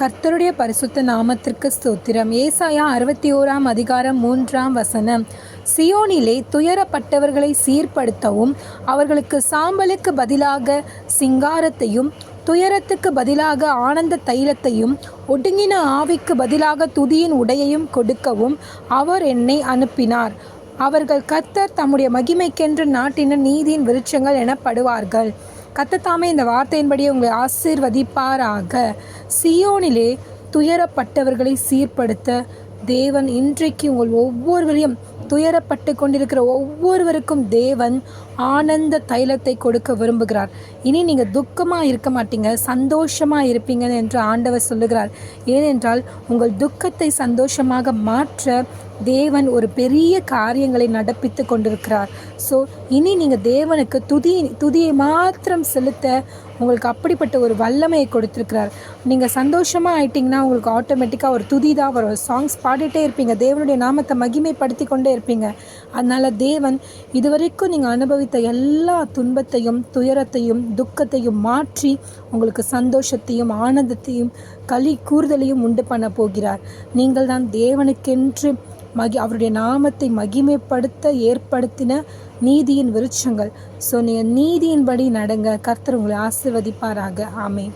கர்த்தருடைய பரிசுத்த நாமத்திற்கு ஸ்தோத்திரம். ஏசாயா அறுபத்தி ஓராம் அதிகாரம் மூன்றாம் வசனம். சியோனிலே துயரப்பட்டவர்களை சீர்படுத்தவும் அவர்களுக்கு சாம்பலுக்கு பதிலாக சிங்காரத்தையும் துயரத்துக்கு பதிலாக ஆனந்த தைலத்தையும் ஒடுங்கின ஆவிக்கு பதிலாக துதியின் உடையையும் கொடுக்கவும் அவர் என்னை அனுப்பினார். அவர்கள் கர்த்தர் தம்முடைய மகிமைக்கென்று நாட்டின நீதியின் விருட்சங்கள் எனப்படுவார்கள். கத்தத்தாமே இந்த வார்த்தையின்படி உங்களை ஆசீர்வதிப்பாராக. சியோனிலே துயரப்பட்டவர்களை சீர்படுத்த தேவன் இன்றைக்கு உங்கள் ஒவ்வொருவரையும் துயரப்பட்டு கொண்டிருக்கிற ஒவ்வொருவருக்கும் தேவன் ஆனந்த தைலத்தை கொடுக்க விரும்புகிறார். இனி நீங்கள் துக்கமாக இருக்க மாட்டீங்க சந்தோஷமாக இருப்பீங்க என்று ஆண்டவர் சொல்லுகிறார். ஏனென்றால் உங்கள் துக்கத்தை சந்தோஷமாக மாற்ற தேவன் ஒரு பெரிய காரியங்களை நடப்பித்து கொண்டிருக்கிறார். ஸோ இனி நீங்கள் தேவனுக்கு துதி துதியை மாத்திரம் செலுத்த உங்களுக்கு அப்படிப்பட்ட ஒரு வல்லமையை கொடுத்துருக்கிறார். நீங்கள் சந்தோஷமாக ஆயிட்டிங்கன்னா உங்களுக்கு ஆட்டோமேட்டிக்காக ஒரு துதி தான் வரும். சாங்ஸ் பாடிட்டே இருப்பீங்க. தேவனுடைய நாமத்தை மகிமைப்படுத்தி கொண்டே இருப்பீங்க. அதனால் தேவன் இதுவரைக்கும் நீங்கள் அனுபவித்த எல்லா துன்பத்தையும் துயரத்தையும் துக்கத்தையும் மாற்றி உங்களுக்கு சந்தோஷத்தையும் ஆனந்தத்தையும் களி கூறுதலையும் உண்டு பண்ண போகிறார். நீங்கள் தான் தேவனுக்கென்று மகி அவருடைய நாமத்தை மகிமைப்படுத்த ஏற்படுத்தின நீதியின் விருட்சங்கள். ஸோ நீங்கள் நீதியின்படி நடங்க. கர்த்தர் உங்களை ஆசிர்வதிப்பாராக. ஆமென்.